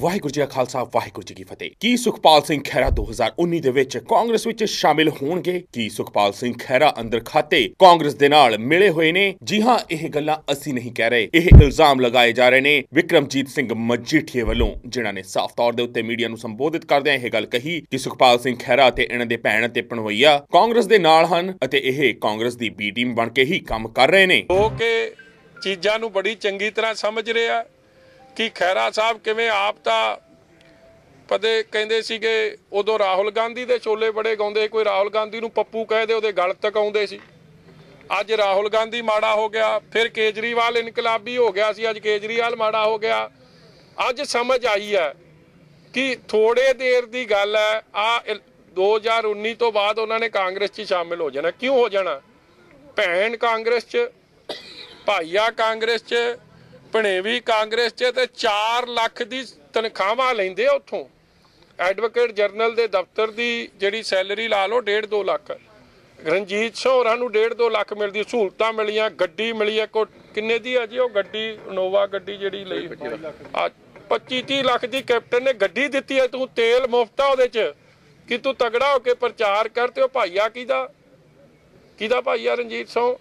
ਵਾਹਿਗੁਰੂ ਜੀ ਕਾ ਖਾਲਸਾ, ਵਾਹਿਗੁਰੂ ਜੀ ਕੀ ਫਤਿਹ। ਕੀ ਸੁਖਪਾਲ ਸਿੰਘ ਖਹਿਰਾ 2019 ਦੇ ਵਿੱਚ ਕਾਂਗਰਸ ਵਿੱਚ ਸ਼ਾਮਿਲ ਹੋਣਗੇ? ਕੀ ਸੁਖਪਾਲ ਸਿੰਘ ਖਹਿਰਾ ਅੰਦਰ ਖਾਤੇ ਕਾਂਗਰਸ ਦੇ ਨਾਲ ਮਿਲੇ ਹੋਏ ਨੇ? ਜੀ ਹਾਂ, ਇਹ ਗੱਲਾਂ ਅਸੀਂ ਨਹੀਂ ਕਹਿ ਰਹੇ। ਇਹ ਇਲਜ਼ਾਮ ਲਗਾਏ ਜਾ ਰਹੇ ਨੇ ਵਿਕਰਮਜੀਤ ਸਿੰਘ ਮਜੀਠੀਏ ਵੱਲੋਂ, ਜਿਨ੍ਹਾਂ ਨੇ ਸਾਫ਼ ਤੌਰ ਦੇ ਉੱਤੇ ਮੀਡੀਆ ਨੂੰ ਸੰਬੋਧਿਤ ਕਰਦਿਆਂ ਇਹ ਗੱਲ ਕਹੀ ਕਿ ਸੁਖਪਾਲ ਸਿੰਘ ਖਹਿਰਾ ਅਤੇ ਇਹਨਾਂ ਦੇ ਭੈਣ ਤੇ ਪਣਵਈਆ ਕਾਂਗਰਸ ਦੇ ਨਾਲ ਹਨ ਅਤੇ ਇਹ ਕਾਂਗਰਸ ਦੀ ਬੀ ਟੀਮ ਬਣ ਕੇ ਹੀ ਕੰਮ ਕਰ ਰਹੇ ਨੇ। ਹੋ ਕੇ ਚੀਜ਼ਾਂ ਨੂੰ ਬੜੀ ਚੰਗੀ ਤਰ੍ਹਾਂ ਸਮਝ ਰਿਹਾ ਕਿ ਖੈਰਾ ਸਾਹਿਬ ਕਿਵੇਂ ਆਪ ਤਾਂ ਪਦੇ ਕਹਿੰਦੇ ਸੀਗੇ, ਉਦੋਂ ਰਾਹੁਲ ਗਾਂਧੀ ਦੇ ਛੋਲੇ ਬੜੇ ਗਾਉਂਦੇ, ਕੋਈ ਰਾਹੁਲ ਗਾਂਧੀ ਨੂੰ ਪੱਪੂ ਕਹਦੇ ਉਹਦੇ ਗਲ ਤੱਕ ਆਉਂਦੇ ਸੀ। ਅੱਜ ਰਾਹੁਲ ਗਾਂਧੀ ਮਾੜਾ ਹੋ ਗਿਆ, ਫਿਰ ਕੇਜਰੀਵਾਲ ਇਨਕਲਾਬੀ ਹੋ ਗਿਆ ਸੀ, ਅੱਜ ਕੇਜਰੀਵਾਲ ਮਾੜਾ ਹੋ ਗਿਆ। ਅੱਜ ਸਮਝ ਆਈ ਹੈ ਕਿ ਥੋੜੇ ਦੇਰ ਦੀ ਗੱਲ ਹੈ, ਆ 2019 ਤੋਂ ਬਾਅਦ ਉਹਨਾਂ ਨੇ ਕਾਂਗਰਸ 'ਚ ਸ਼ਾਮਿਲ ਹੋ ਜਾਣਾ। ਕਿਉਂ ਹੋ ਜਾਣਾ? ਭੈਣ ਕਾਂਗਰਸ 'ਚ, ਭਾਈਆ ਕਾਂਗਰਸ 'ਚ ਭਣੇਵੀ ਕਾਂਗਰਸ 'ਚ ਤੇ 4 ਲੱਖ ਦੀ ਤਨਖਾਹਾਂ ਲੈਂਦੇ ਆ ਉੱਥੋਂ। ਐਡਵੋਕੇਟ ਜਨਰਲ ਦੇ ਦਫ਼ਤਰ ਦੀ ਜਿਹੜੀ ਸੈਲਰੀ ਲਾ ਲਓ 1.5 2 ਲੱਖ। ਰਣਜੀਤ ਸਿੰਘ ਹੋਰਾਂ ਨੂੰ 1.5 2 ਲੱਖ ਮਿਲਦੀ ਸਹੂਲਤਾਂ ਮਿਲੀਆਂ ਗੱਡੀ ਮਿਲੀ ਹੈ ਕੋ ਕਿੰਨੇ ਦੀ ਹੈ ਜੀ ਉਹ ਗੱਡੀ? ਇਨੋਵਾ ਗੱਡੀ ਜਿਹੜੀ ਲਈ ਆ। 25 30 ਲੱਖ ਦੀ ਕੈਪਟਨ ਨੇ ਗੱਡੀ ਦਿੱਤੀ ਹੈ ਤੂੰ ਤੇਲ ਮੁਫਤ ਆ ਉਹਦੇ 'ਚ। ਕਿ ਤੂੰ ਤਗੜਾ ਹੋ ਕੇ ਪ੍ਰਚਾਰ ਕਰ ਤੇ ਉਹ ਭਾਈਆ ਕਿਹਦਾ? ਕਿਹਦਾ ਭਾਈਆ ਰਣਜੀਤ ਸਿੰਘ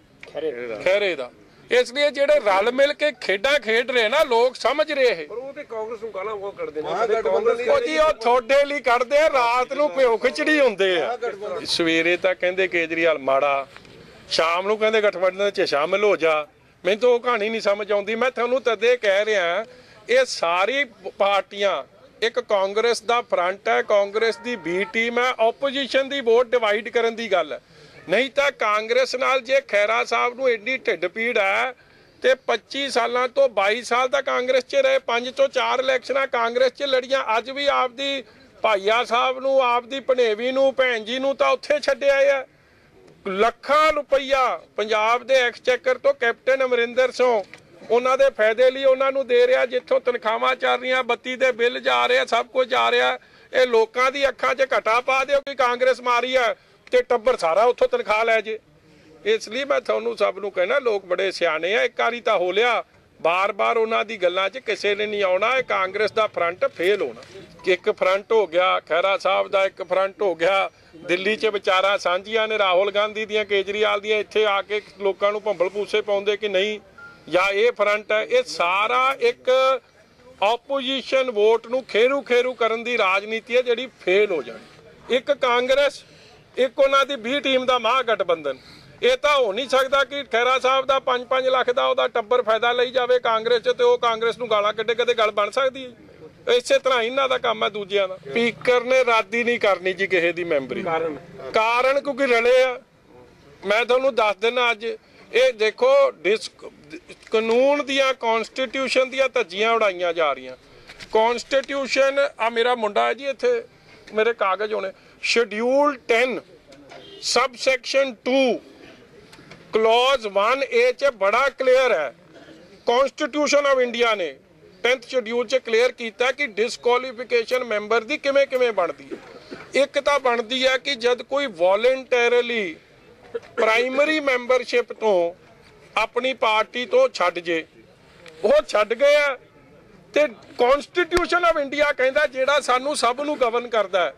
ਖਹਿਰੇ ਦਾ। ਇਸ ਲਈ ਜਿਹੜੇ ਰਲ ਮਿਲ ਕੇ ਖੇਡਾਂ ਖੇਡ ਰਹੇ ਨਾ ਲੋਕ ਸਮਝ ਰਹੇ ਇਹ। ਉਹ ਤੇ ਕਾਂਗਰਸ ਨੂੰ ਗਾਲਾਂ ਬਹੁਤ ਕੱਢਦੇ ਨੇ। ਕਾਂਗਰਸ ਉਹ ਜੀ ਉਹ ਤੁਹਾਡੇ ਲਈ ਕੱਢਦੇ ਆ ਰਾਤ ਨੂੰ ਪਿਓ ਖਿਚੜੀ ਹੁੰਦੇ ਆ। ਸਵੇਰੇ ਤਾਂ ਕਹਿੰਦੇ ਕੇਜਰੀਵਾਲ ਮਾੜਾ ਸ਼ਾਮ ਨੂੰ ਕਹਿੰਦੇ ਗਠਬੰਧਨ 'ਚ ਸ਼ਾਮਿਲ ਹੋ ਜਾ। ਮੈਨੂੰ ਤਾਂ ਉਹ ਕਹਾਣੀ ਨਹੀਂ ਸਮਝ ਆਉਂਦੀ। ਮੈਂ ਤੁਹਾਨੂੰ ਤਦੇ ਕਹਿ ਰਿਹਾ ਇਹ ਸਾਰੀ ਪਾਰਟੀਆਂ ਇੱਕ ਕਾਂਗਰਸ ਦਾ ਫਰੰਟ ਹੈ ਕਾਂਗਰਸ ਦੀ ਬੀ ਟੀਮ ਹੈ ਆਪੋਜੀਸ਼ਨ ਦੀ ਵੋਟ ਡਿਵਾਈਡ ਕਰਨ ਦੀ ਗੱਲ ਹੈ। ਨਹੀਂ ਤਾਂ ਕਾਂਗਰਸ ਨਾਲ ਜੇ ਖੈਰਾ ਸਾਹਿਬ ਨੂੰ ਐਡੀ ਢਿੱਡ ਪੀੜ ਹੈ ਤੇ 25 ਸਾਲਾਂ ਤੋਂ 22 ਸਾਲ ਤੱਕ ਕਾਂਗਰਸ 'ਚ ਰਹੇ, ਪੰਜ ਤੋਂ ਚਾਰ ਇਲੈਕਸ਼ਨਾਂ ਕਾਂਗਰਸ 'ਚ ਲੜੀਆਂ, ਅੱਜ ਵੀ ਆਪਦੀ ਭਾਈਆ ਸਾਹਿਬ ਨੂੰ, ਆਪਦੀ ਭਣੇਵੀ ਨੂੰ, ਭੈਣ ਜੀ ਨੂੰ ਤਾਂ ਉੱਥੇ ਛੱਡਿਆ ਆ। ਲੱਖਾਂ ਰੁਪਈਆ ਪੰਜਾਬ ਦੇ ਐਕਸਚੇਕਰ ਤੋਂ ਕੈਪਟਨ ਅਮਰਿੰਦਰ ਸਿੰਘ ਉਹਨਾਂ ਦੇ ਫਾਇਦੇ ਲਈ ਉਹਨਾਂ ਨੂੰ ਦੇ ਰਿਹਾ, ਜਿੱਥੋਂ ਤਨਖਾਹਾਂ ਚੱਲ ਰਹੀਆਂ, ਬੱਤੀ ਦੇ ਬਿੱਲ ਜਾ ਰਹੇ, ਸਭ ਕੁਝ ਜਾ ਰਿਹਾ। ਇਹ ਲੋਕਾਂ ਦੀ ਅੱਖਾਂ 'ਚ ਘਟਾ ਪਾ ਦਿਓ ਕਿ ਕਾਂਗਰਸ ਮਾਰੀ ਆ। ਤੇ ਟੱਬਰ ਸਾਰਾ ਉੱਥੋਂ ਤਨਖਾਹ ਲੈ ਜੇ। ਇਸ ਲਈ ਮੈਂ ਤੁਹਾਨੂੰ ਸਭ ਨੂੰ ਕਹਿਣਾ, ਲੋਕ ਬੜੇ ਸਿਆਣੇ ਆ, ਇੱਕ ਵਾਰੀ ਤਾਂ ਹੋ ਲਿਆ। ਬਾਰ-ਬਾਰ ਉਹਨਾਂ ਦੀ ਗੱਲਾਂ 'ਚ ਕਿਸੇ ਨੇ ਨਹੀਂ ਆਉਣਾ, ਇਹ ਕਾਂਗਰਸ ਦਾ ਫਰੰਟ ਫੇਲ ਹੋਣਾ। ਕਿ ਇੱਕ ਫਰੰਟ ਹੋ ਗਿਆ ਖੈਰਾ ਸਾਹਿਬ ਦਾ ਇੱਕ ਫਰੰਟ ਹੋ ਗਿਆ। ਦਿੱਲੀ 'ਚ ਵਿਚਾਰਾਂ ਸਾਂਝੀਆਂ ਨੇ, ਰਾਹੁਲ ਗਾਂਧੀ ਦੀਆਂ, ਕੇਜਰੀਵਾਲ ਦੀਆਂ, ਇੱਥੇ ਆ ਕੇ ਲੋਕਾਂ ਨੂੰ ਭੰਬਲ ਪੂਸੇ ਪਾਉਂਦੇ ਕਿ ਨਹੀਂ? ਜਾਂ ਇਹ ਫਰੰਟ ਹੈ, ਇਹ ਸਾਰਾ ਇੱਕ ਆਪੋਜੀਸ਼ਨ ਵੋਟ ਨੂੰ ਖੇਰੂ ਖੇਰੂ ਕਰਨ ਦੀ ਰਾਜਨੀਤੀ ਹੈ ਜਿਹੜੀ ਫੇਲ ਹੋ ਜਾਣੀ। ਇੱਕ ਕਾਂਗਰਸ ਇੱਕ ਉਹਨਾਂ ਦੀ 20 ਟੀਮ ਦਾ ਮਹਾਗਠਬੰਧਨ। ਇਹ ਤਾਂ ਹੋ ਨਹੀਂ ਸਕਦਾ ਕਿ ਖੈਰਾ ਸਾਹਿਬ ਦਾ 5-5 ਲੱਖ ਦਾ ਉਹਦਾ ਟੱਬਰ ਫਾਇਦਾ ਲਈ ਜਾਵੇ ਕਾਂਗਰਸ 'ਚ ਤੇ ਉਹ ਕਾਂਗਰਸ ਨੂੰ ਗਾਲਾਂ ਕੱਢੇ ਕਦੇ ਗੱਲ ਬਣ ਸਕਦੀ ਹੈ। ਇਸੇ ਤਰ੍ਹਾਂ ਇਹਨਾਂ ਦਾ ਕੰਮ ਹੈ ਦੂਜਿਆਂ ਦਾ। ਸਪੀਕਰ ਨੇ ਰਾਦੀ ਨਹੀਂ ਕਰਨੀ ਜੀ ਕਿਸੇ ਦੀ ਮੈਂਬਰੀ। ਕਾਰਨ? ਕਾਰਨ ਕਿਉਂਕਿ ਰਲੇ ਆ। ਮੈਂ ਤੁਹਾਨੂੰ ਦੱਸ ਦਿੰਦਾ ਅੱਜ ਇਹ ਦੇਖੋ ਡਿਸ ਕਾਨੂੰਨ ਦੀਆਂ ਕਨਸਟੀਟਿਊਸ਼ਨ ਦੀਆਂ ਧੱਜੀਆਂ ਉਡਾਈਆਂ ਜਾ ਰਹੀਆਂ। ਕਨਸਟੀਟਿਊਸ਼ਨ ਆ ਮੇਰਾ ਮੁੰਡਾ ਹੈ ਜੀ ਇੱਥੇ। ਮੇਰੇ ਕਾਗਜ਼ ਹੋਣੇ। ਸ਼ਡਿਊਲ 10 ਸਬ ਸੈਕਸ਼ਨ 2 ਕਲੌਜ਼ 1 ਚ ਬੜਾ ਕਲੀਅਰ ਹੈ। ਕਨਸਟੀਟਿਊਸ਼ਨ ਆਫ ਇੰਡੀਆ ਨੇ 10th ਸ਼ਡਿਊਲ ਚ ਕਲੀਅਰ ਕੀਤਾ ਕਿ ਡਿਸਕੁਆਲੀਫਿਕੇਸ਼ਨ ਮੈਂਬਰ ਦੀ ਕਿਵੇਂ ਕਿਵੇਂ ਬਣਦੀ ਹੈ। ਇੱਕ ਤਾਂ ਬਣਦੀ ਹੈ ਕਿ ਜਦ ਕੋਈ ਵੋਲੰਟਰਲੀ ਪ੍ਰਾਇਮਰੀ ਮੈਂਬਰਸ਼ਿਪ ਤੋਂ ਆਪਣੀ ਪਾਰਟੀ ਤੋਂ ਛੱਡ ਜੇ, ਉਹ ਛੱਡ ਗਏ ਆ। ਤੇ ਕਨਸਟੀਟਿਊਸ਼ਨ ਆਫ ਇੰਡੀਆ ਕਹਿੰਦਾ ਜਿਹੜਾ ਸਾਨੂੰ ਸਭ ਨੂੰ ਗਵਰਨ ਕਰਦਾ ਹੈ,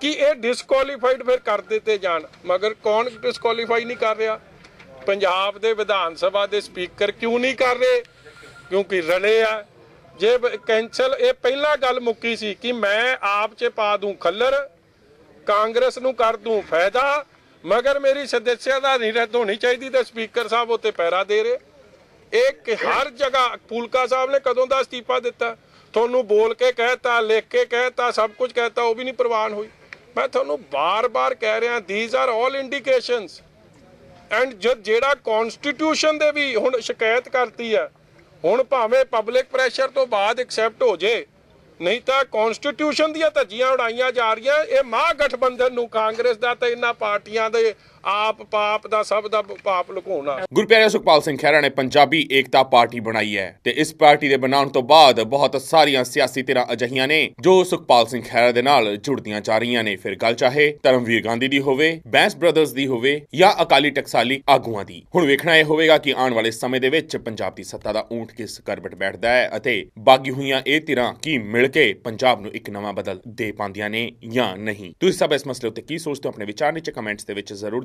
ਕਿ ਇਹ ਡਿਸਕੁਆਲੀਫਾਈਡ ਫਿਰ ਕਰ ਦਿੱਤੇ ਜਾਣ। ਮਗਰ ਕੌਣ ਡਿਸਕੁਆਲੀਫਾਈ ਨਹੀਂ ਕਰ ਰਿਹਾ? ਪੰਜਾਬ ਦੇ ਵਿਧਾਨ ਸਭਾ ਦੇ ਸਪੀਕਰ ਕਿਉਂ ਨਹੀਂ ਕਰ ਰਹੇ? ਕਿਉਂਕਿ ਰਲੇ ਆ। ਜੇ ਕੈਂਸਲ ਇਹ ਪਹਿਲਾਂ ਗੱਲ ਮੁੱਕੀ ਸੀ ਕਿ ਮੈਂ ਆਪ 'ਚ ਪਾ ਦੂੰ ਖੱਲਰ, ਕਾਂਗਰਸ ਨੂੰ ਕਰ ਦੂੰ ਫਾਇਦਾ, ਮਗਰ ਮੇਰੀ ਸਦੱਸਿਅਤਾ ਨਹੀਂ ਰੱਦ ਹੋਣੀ ਚਾਹੀਦੀ ਤੇ ਸਪੀਕਰ ਸਾਹਿਬ ਉੱਤੇ ਪੈਰਾ ਦੇ ਰਹੇ। ਇਹ ਕਿ ਹਰ ਜਗ੍ਹਾ ਫੂਲਕਾ ਸਾਹਿਬ ਨੇ ਕਦੋਂ ਦਾ ਅਸਤੀਫਾ ਦਿੱਤਾ? ਤੁਹਾਨੂੰ ਬੋਲ ਕੇ ਕਹਿਤਾ, ਲਿਖ ਕੇ ਕਹਿਤਾ, ਸਭ ਕੁਝ ਕਹਿਤਾ, ਉਹ ਵੀ ਨਹੀਂ ਪ੍ਰਵਾਨ ਹੋਈ। ਮੈਂ ਤੁਹਾਨੂੰ ਬਾਰ-ਬਾਰ ਕਹਿ ਰਿਹਾ these are all indications and ਜਿਹੜਾ ਕਨਸਟੀਟਿਊਸ਼ਨ ਦੇ ਵੀ ਹੁਣ ਸ਼ਿਕਾਇਤ ਕਰਤੀ ਹੈ, ਹੁਣ ਭਾਵੇਂ ਪਬਲਿਕ ਪ੍ਰੈਸ਼ਰ ਤੋਂ ਬਾਅਦ ਐਕਸੈਪਟ ਹੋ ਜੇ, ਨਹੀਂ ਤਾਂ ਕਨਸਟੀਟਿਊਸ਼ਨ ਦੀਆਂ ਧੱਜੀਆਂ ਉਡਾਈਆਂ ਜਾ ਰਹੀਆਂ, ਇਹ ਮਹਾਗਠਬੰਧਨ ਨੂੰ ਕਾਂਗਰਸ ਦਾ ਤੇ ਇਹਨਾਂ ਪਾਰਟੀਆਂ ਦੇ ਆਪ ਪਾਪ ਦਾ, ਸਭ ਦਾ ਪਾਪ ਲੁਕਾਉਣਾ। ਗੁਰਪਿਆਰੇ ਸੁਖਪਾਲ ਸਿੰਘ ਖਹਿਰਾ ਨੇ ਪੰਜਾਬੀ ਏਕਤਾ ਪਾਰਟੀ ਬਣਾਈ ਹੈ ਤੇ ਇਸ ਪਾਰਟੀ ਦੇ ਬਣਾਉਣ ਤੋਂ ਬਾਅਦ ਬਹੁਤ ਸਾਰੀਆਂ ਸਿਆਸੀ ਧਿਰਾਂ ਅਜਿਹੀਆਂ ਨੇ ਜੋ ਸੁਖਪਾਲ ਸਿੰਘ ਖਹਿਰਾ ਦੇ ਨਾਲ ਜੁੜਦੀਆਂ ਜਾ ਰਹੀਆਂ ਨੇ। ਫਿਰ ਗੱਲ ਚਾਹੇ ਧਰਮਵੀਰ ਗਾਂਧੀ ਦੀ ਹੋਵੇ, ਬੈਂਸ ਬ੍ਰਦਰਜ਼ ਦੀ ਹੋਵੇ ਜਾਂ ਅਕਾਲੀ ਟਕਸਾਲੀ ਆਗੂਆਂ ਦੀ। ਹੁਣ ਵੇਖਣਾ ਇਹ ਹੋਵੇਗਾ ਕਿ ਆਉਣ ਵਾਲੇ ਸਮੇਂ ਦੇ ਵਿੱਚ ਪੰਜਾਬ ਦੀ ਸੱਤਾ ਦਾ ਊਂਟ ਕਿਸ ਕਰਵਟ ਬੈਠਦਾ ਹੈ ਅਤੇ ਬਾਗੀ ਹੋਈਆਂ ਇਹ ਧਿਰਾਂ ਕੀ ਮਿਲ ਕੇ ਪੰਜਾਬ ਨੂੰ ਇੱਕ ਨਵਾਂ ਬਦਲ ਦੇ ਪਾਉਂਦੀਆਂ ਨੇ ਜਾਂ ਨਹੀਂ। ਤੁਸੀਂ ਸਭ ਇਸ ਮਸਲੇ ਉੱਤੇ ਕੀ ਸੋਚਦੇ ਹੋ, ਆਪਣੇ ਵਿਚਾਰ ਨੀਚੇ ਕਮੈਂਟਸ ਦੇ ਵਿੱਚ ਜ਼ਰੂਰ